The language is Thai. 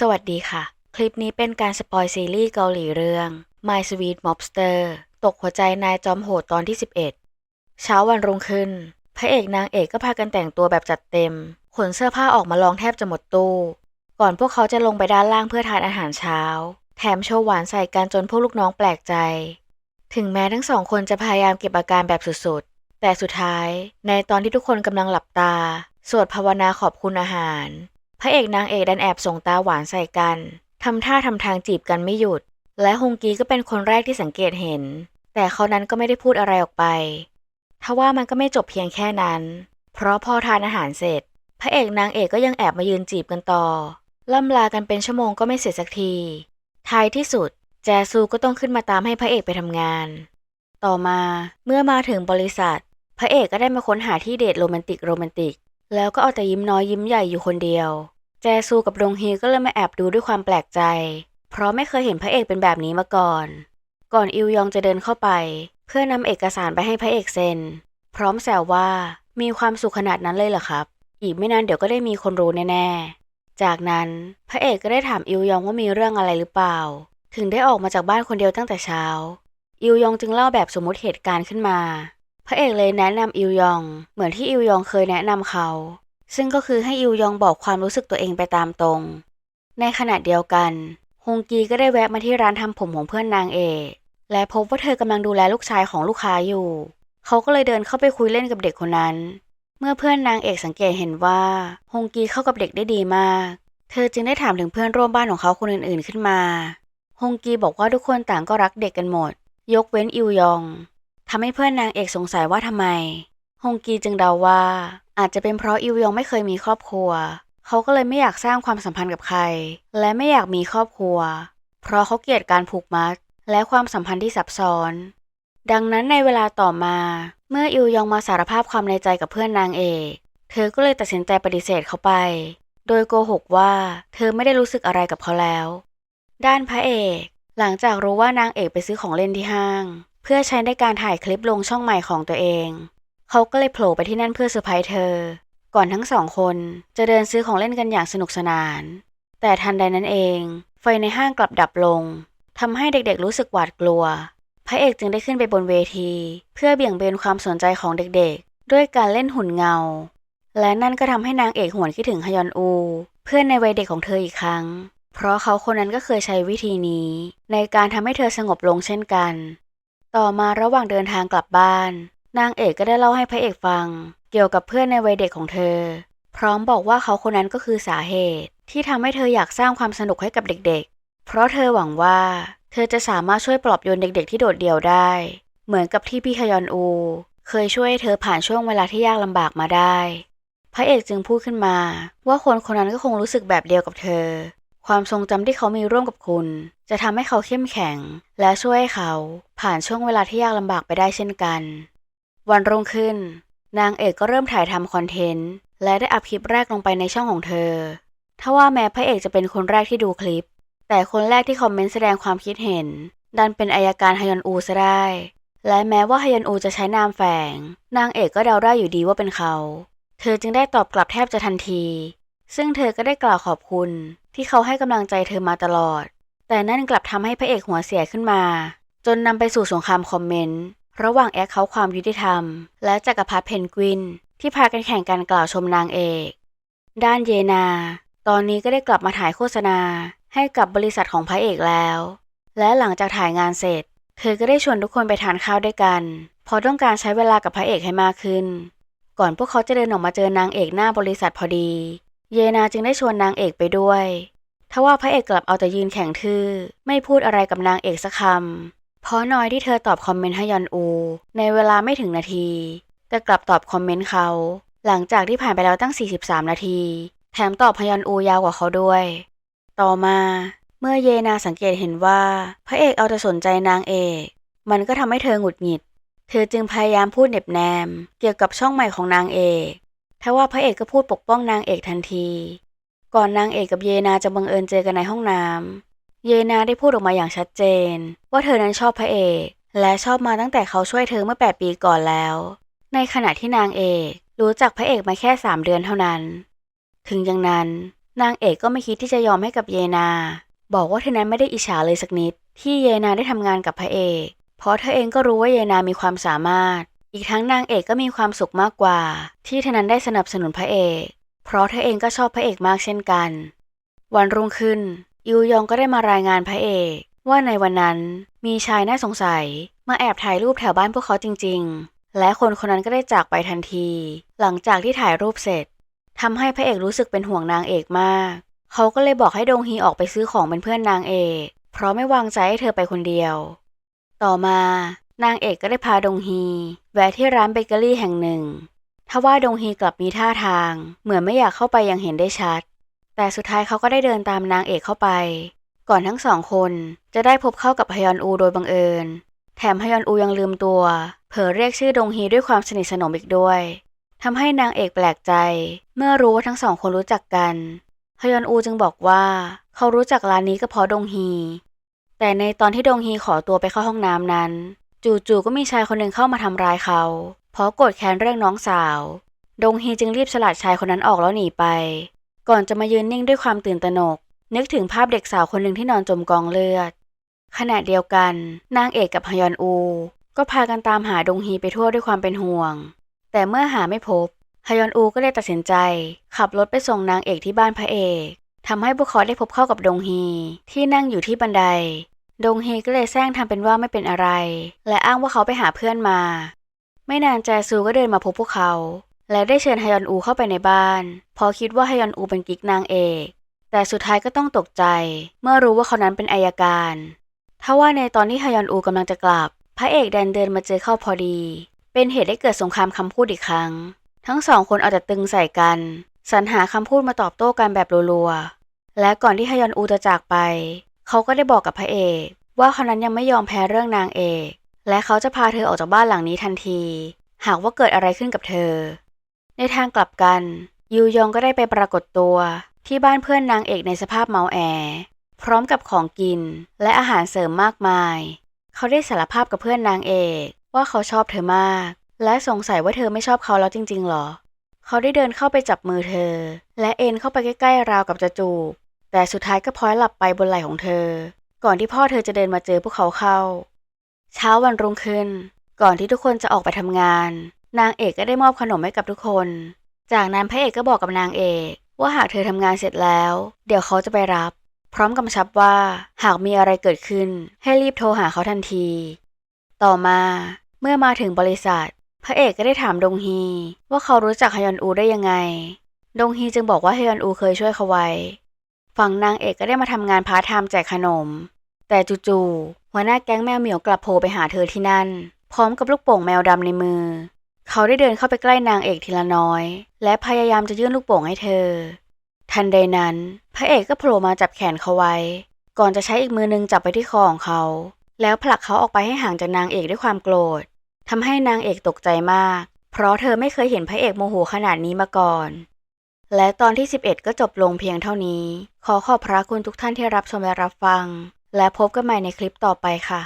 สวัสดีค่ะ คลิปนี้เป็นการสปอยซีรีส์เกาหลีเรื่อง My Sweet Mobster ตกหัวใจนายจอมโหดตอนที่ 11 เช้าวันรุ่งขึ้น พระเอกนางเอกก็พากันแต่งตัวแบบจัดเต็ม ขนเสื้อผ้าออกมาลองแทบจะหมดตู้ ก่อนพวกเขาจะลงไปด้านล่างเพื่อทานอาหารเช้า แถมโชว์หวานใส่กันจนพวกลูกน้องแปลกใจ ถึงแม้ทั้งสองคนจะพยายามเก็บอาการแบบสุดๆ แต่สุดท้าย ในตอนที่ทุกคนกำลังหลับตา สวดภาวนาขอบคุณอาหาร พระเอกนางเอกดันแอบส่งตาหวานใส่กันทำท่าทำทางจีบกันไม่หยุด และฮงกีก็เป็นคนแรกที่สังเกตเห็น แต่เขานั้นก็ไม่ได้พูดอะไรออกไปทว่ามันก็ไม่จบเพียงแค่นั้น เพราะพอทานอาหารเสร็จ พระเอกนางเอกก็ยังแอบมายืนจีบกันต่อล่ำลากันเป็นชั่วโมงก็ไม่เสร็จสักทีท้ายที่สุด แจซูก็ต้องขึ้นมาตามให้พระเอกไปทำงาน ต่อมาเมื่อมาถึงบริษัท พระเอกก็ได้มาค้นหาที่เดทโรแมนติกโรแมนติก แล้วก็เอาแต่ยิ้มน้อยยิ้มใหญ่อยู่คนเดียว จซูกับดงฮีก็เลยมาแอบดูด้วยความแปลกใจ เพราะไม่เคยเห็นพระเอกเป็นแบบนี้มาก่อน ก่อนอิวยองจะเดินเข้าไป เพื่อนำเอกสารไปให้พระเอกเซ็น พร้อมแซวว่ามีความสุขขนาดนั้นเลยเหรอครับ อีกไม่นานเดี๋ยวก็ได้มีคนรู้แน่ๆ จากนั้นพระเอกก็ได้ถามอิวยองว่ามีเรื่องอะไรหรือเปล่า ถึงได้ออกมาจากบ้านคนเดียวตั้งแต่เช้า อิวยองจึงเล่าแบบสมมติเหตุการณ์ขึ้นมา พระเอกเลยแนะนำอิวยอง เหมือนที่อิวยองเคยแนะนำเขา ซึ่งก็คือให้อิวยองบอกความรู้สึกตัวเองไปตามตรง ในขณะเดียวกันฮงกีก็ได้แวะมาที่ร้านทำผมของเพื่อนนางเอกและพบว่าเธอกำลังดูแลลูกชายของลูกค้าอยู่ เขาก็เลยเดินเข้าไปคุยเล่นกับเด็กคนนั้น เมื่อเพื่อนนางเอกสังเกตเห็นว่าฮงกีเข้ากับเด็กได้ดีมาก เธอจึงได้ถามถึงเพื่อนร่วมบ้านของเขาคนอื่นๆขึ้นมาฮงกีบอกว่าทุกคนต่างก็รักเด็กกันหมด ยกเว้นอิวยองทำให้เพื่อนนางเอกสงสัยว่าทำไมฮงกีจึงเดาว่า อาจจะเป็นเพราะอิวยองไม่เคยมีครอบครัว เขาก็เลยไม่อยากสร้างความสัมพันธ์กับใคร และไม่อยากมีครอบครัว เพราะเขาเกลียดการผูกมัด และความสัมพันธ์ที่ซับซ้อน ดังนั้นในเวลาต่อมา เมื่ออิวยองมาสารภาพความในใจกับเพื่อนนางเอกเธอก็เลยตัดสินใจปฏิเสธเขาไป โดยโกหกว่าเธอไม่ได้รู้สึกอะไรกับเขาแล้ว ด้านพระเอก หลังจากรู้ว่านางเอกไปซื้อของเล่นที่ห้าง เพื่อใช้ในการถ่ายคลิปลงช่องใหม่ของตัวเอง เขาก็เลยโผล่ไปที่นั่นเพื่อเซอร์ไพรส์เธอ ก่อนทั้งสองคนจะเดินซื้อของเล่นกันอย่างสนุกสนาน แต่ทันใดนั้นเอง ไฟในห้างกลับดับลงทำให้เด็กๆรู้สึกหวาดกลัว พระเอกจึงได้ขึ้นไปบนเวที เพื่อเบี่ยงเบนความสนใจของเด็กๆ ด้วยการเล่นหุ่นเงา และนั่นก็ทำให้นางเอกหวนคิดถึงฮยอนอู เพื่อนในวัยเด็กของเธออีกครั้ง เพราะเขาคนนั้นก็เคยใช้วิธีนี้ ในการทำให้เธอสงบลงเช่นกัน ต่อมาระหว่างเดินทางกลับบ้าน นางเอกก็ได้เล่าให้พระเอกฟัง เกี่ยวกับเพื่อนในวัยเด็กของเธอ พร้อมบอกว่าเขาคนนั้นก็คือสาเหตุ ที่ทำให้เธออยากสร้างความสนุกให้กับเด็กๆ เพราะเธอหวังว่า เธอจะสามารถช่วยปลอบโยนเด็กๆ ที่โดดเดี่ยวได้ เหมือนกับที่พี่ฮยอนอู เคยช่วยเธอผ่านช่วงเวลาที่ยากลำบากมาได้ พระเอกจึงพูดขึ้นมา ว่าคนคนนั้นก็คงรู้สึกแบบเดียวกับเธอ ความทรงจำที่เขามีร่วมกับคุณ จะทำให้เขาเข้มแข็ง และช่วยให้เขาผ่านช่วงเวลาที่ยากลำบากไปได้เช่นกัน วันรุ่งขึ้น นางเอกก็เริ่มถ่ายทำคอนเทนต์ และได้อัพคลิปแรกลงไปในช่องของเธอทว่าแม้พระเอกจะเป็นคนแรกที่ดูคลิป แต่คนแรกที่คอมเมนต์แสดงความคิดเห็น ดันเป็นอายการฮยอนอูซะได้ และแม้ว่าฮยอนอูจะใช้นามแฝง นางเอกก็เดาได้อยู่ดีว่าเป็นเขา เธอจึงได้ตอบกลับแทบจะทันที ซึ่งเธอก็ได้กล่าวขอบคุณ ที่เขาให้กำลังใจเธอมาตลอด แต่นั่นกลับทำให้พระเอกหัวเสียขึ้นมา จนนำไปสู่สงครามคอมเมนต์ ระหว่างแอคเขาความยุติธรรม และจักรพรรดิเพนกวิน ที่พากันแข่งกันกล่าวชมนางเอก ด้านเยนา ตอนนี้ก็ได้กลับมาถ่ายโฆษณาให้กับบริษัทของพระเอกแล้ว และหลังจากถ่ายงานเสร็จ เธอก็ได้ชวนทุกคนไปทานข้าวด้วยกัน เพราะต้องการใช้เวลากับพระเอกให้มากขึ้น ก่อนพวกเขาจะเดินออกมาเจอนางเอกหน้าบริษัทพอดี เยนาจึงได้ชวนนางเอกไปด้วยทว่าพระเอกกลับเอาแต่ยืนแข็งทื่อ ไม่พูดอะไรกับนางเอกสักคำ เพราะน้อยที่เธอตอบคอมเมนต์ให้ยอนอู ในเวลาไม่ถึงนาที แต่กลับตอบคอมเมนต์เขา หลังจากที่ผ่านไปแล้วตั้ง 43 นาที แถมตอบพยอนอูยาวกว่าเขาด้วย ต่อมา เมื่อเยนาสังเกตเห็นว่า พระเอกเอาแต่สนใจนางเอก มันก็ทำให้เธอหงุดหงิด เธอจึงพยายามพูดเหน็บแนม เกี่ยวกับช่องใหม่ของนางเอกทว่าพระเอกก็พูดปกป้องนางเอกทันที ก่อนนางเอกกับเยนาจะบังเอิญเจอกันในห้องน้ำ เยนาได้พูดออกมาอย่างชัดเจน ว่าเธอนั้นชอบพระเอก และชอบมาตั้งแต่เขาช่วยเธอเมื่อ 8 ปีก่อนแล้ว ในขณะที่นางเอกรู้จักพระเอกมาแค่ 3 เดือนเท่านั้น ถึงอย่างนั้น นางเอกก็ไม่คิดที่จะยอมให้กับเยนา บอกว่าเธอนั้นไม่ได้อิจฉาเลยสักนิด ที่เยนาได้ทำงานกับพระเอก เพราะเธอเองก็รู้ว่าเยนามีความสามารถ อีกทั้งนางเอกก็มีความสุขมากกว่า ที่เธอนั้นได้สนับสนุนพระเอก เพราะเธอเองก็ชอบพระเอกมากเช่นกัน วันรุ่งขึ้น อิวยองก็ได้มารายงานพระเอก ว่าในวันนั้นมีชายน่าสงสัย มาแอบถ่ายรูปแถวบ้านพวกเขาจริง ๆ และคนคนนั้นก็ได้จากไปทันที หลังจากที่ถ่ายรูปเสร็จทำให้พระเอกรู้สึกเป็นห่วงนางเอกมาก เขาก็เลยบอกให้ดงฮีออกไปซื้อของเป็นเพื่อนนางเอก เพราะไม่วางใจให้เธอไปคนเดียว ต่อมานางเอกก็ได้พาดงฮีแวะที่ร้านเบเกอรี่แห่งหนึ่งทว่าดงฮีกลับมีท่าทาง เหมือนไม่อยากเข้าไปอย่างเห็นได้ชัด แต่สุดท้ายเขาก็ได้เดินตามนางเอกเข้าไป ก่อนทั้งสองคนจะได้พบเข้ากับฮยอนอูโดยบังเอิญ แถมฮยอนอูยังลืมตัว เผลอเรียกชื่อดงฮีด้วยความสนิทสนมอีกด้วยทำให้นางเอกแปลกใจ เมื่อรู้ว่าทั้งสองคนรู้จักกันฮยอนอูจึงบอกว่า เขารู้จักร้านนี้ก็เพราะดงฮี แต่ในตอนที่ดงฮีขอตัวไปเข้าห้องน้ำนั้น จู่ๆก็มีชายคนหนึ่งเข้ามาทำร้ายเขา เพราะโกรธแค้นเรื่องน้องสาว ดงฮีจึงรีบสลัดชายคนนั้นออกแล้วหนีไป ก่อนจะมายืนนิ่งด้วยความตื่นตระหนก นึกถึงภาพเด็กสาวคนหนึ่งที่นอนจมกองเลือด ขณะเดียวกัน นางเอกกับฮยอนอู ก็พากันตามหาดงฮีไปทั่วด้วยความเป็นห่วง แต่เมื่อหาไม่พบฮยอนอูก็เลยตัดสินใจ ขับรถไปส่งนางเอกที่บ้านพระเอกทำให้พวกเขาได้พบเข้ากับดงฮีที่นั่งอยู่ที่บันได ดงฮีก็เลยแซงทำเป็นว่าไม่เป็นอะไร และอ้างว่าเขาไปหาเพื่อนมา ไม่นานแจซูก็เดินมาพบพวกเขา และได้เชิญฮยอนอูเข้าไปในบ้านพราะคิดว่าฮยอนอูเป็นกิ๊กนางเอก แต่สุดท้ายก็ต้องตกใจ เมื่อรู้ว่าเขานั้นเป็นอายการทว่าในตอนที่ฮยอนอูกำลังจะกลับ พระเอกแดนเดินมาเจอเข้าพอดี เป็นเหตุให้เกิดสงครามคำพูดอีกครั้ง ทั้งสองคนเอาแต่ตึงใส่กัน สรรหาคำพูดมาตอบโต้กันแบบรัวๆ และก่อนที่ฮยอนอูจะจากไป เขาก็ได้บอกกับพระเอก ว่าเขานั้นยังไม่ยอมแพ้เรื่องนางเอก และเขาจะพาเธอออกจากบ้านหลังนี้ทันที หากว่าเกิดอะไรขึ้นกับเธอ ในทางกลับกัน ยูยองก็ได้ไปปรากฏตัวที่บ้านเพื่อนนางเอกในสภาพเมาแอ พร้อมกับของกินและอาหารเสริมมากมาย เขาได้สารภาพกับเพื่อนนางเอกว่าเขาชอบเธอมาก และสงสัยว่าเธอไม่ชอบเขาแล้วจริงๆหรอ เขาได้เดินเข้าไปจับมือเธอ และเอ็นเข้าไปใกล้ๆราวกับจะจูบ แต่สุดท้ายก็พลอยหลับไปบนไหล่ของเธอ ก่อนที่พ่อเธอจะเดินมาเจอพวกเขาเข้า เช้าวันรุ่งขึ้น ก่อนที่ทุกคนจะออกไปทำงาน นางเอกก็ได้มอบขนมให้กับทุกคน จากนั้นพระเอกก็บอกกับนางเอก ว่าหากเธอทำงานเสร็จแล้ว เดี๋ยวเขาจะไปรับ พร้อมกำชับว่าหากมีอะไรเกิดขึ้น ให้รีบโทรหาเขาทันที ต่อมาเมื่อมาถึงบริษัท พระเอกก็ได้ถามดงฮี ว่าเขารู้จักฮยอนอูได้ยังไง ดงฮีจึงบอกว่าฮยอนอูเคยช่วยเขาไว้ ฝั่งนางเอกก็ได้มาทำงานพาร์ทไทม์แจกขนม แต่จู่ๆหัวหน้าแก๊งแมวเหมียวกลับโผล่ไปหาเธอที่นั่น พร้อมกับลูกโป่งแมวดำในมือ เขาได้เดินเข้าไปใกล้นางเอกทีละน้อย และพยายามจะยื่นลูกโป่งให้เธอ ทันใดนั้น พระเอกก็โผล่มาจับแขนเขาไว้ ก่อนจะใช้อีกมือนึงจับไปที่คอของเขา แล้วผลักเขาออกไปให้ห่างจากนางเอกด้วยความโกรธทำให้นางเอกตกใจมาก เพราะเธอไม่เคยเห็นพระเอกโมโหขนาดนี้มาก่อน และตอนที่ 11 ก็จบลงเพียงเท่านี้ ขอขอบพระคุณทุกท่านที่รับชมและรับฟัง และพบกันใหม่ในคลิปต่อไปค่ะ